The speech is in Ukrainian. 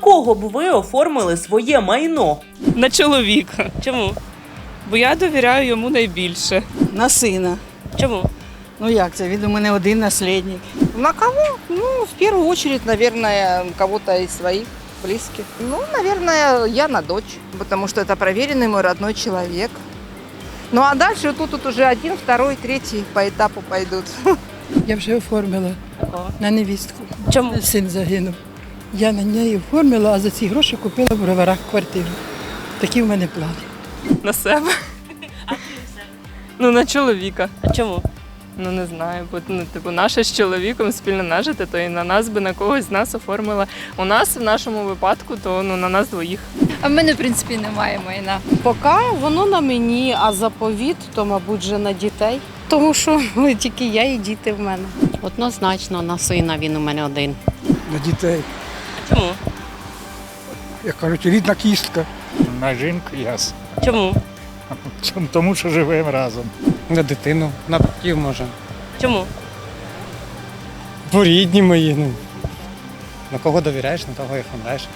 кого б ви оформили своє майно? На чоловіка. Чому? Бо я довіряю йому найбільше. На сина. Чому? Ну як це? Він у мене один наслідник. На кого? Ну, в первую очередь, наверное, кого-то из своих близких. Ну, наверное, я на дочь, потому что это проверенный мой родной человек. Ну а дальше тут, тут уже один, второй, третий по этапу пойдут. Я вже оформила Такого. на невістку. Чому? Син загинув. Я на неї оформила, а за ці гроші купила в броварах квартиру. Такі в мене плани. На себе. А себе? Ну, на чоловіка. А чому? Ну не знаю, бо ну, типу, наше з чоловіком спільно нажити, то і на нас би на когось з нас оформила. У нас в нашому випадку, то ну на нас двоїх. А в мене, в принципі, немає майна. Поки воно на мені, а заповіт, то, мабуть, вже на дітей. Тому що тільки я і діти в мене. Однозначно на сина він у мене один. на дітей. Чому? Як кажуть, рідна кістка. На жінку ясно. Чому? Тому що живемо разом. На дитину, на батьків може. Чому? Бо рідні мої. Ну. На кого довіряєш, на того і оформляєш.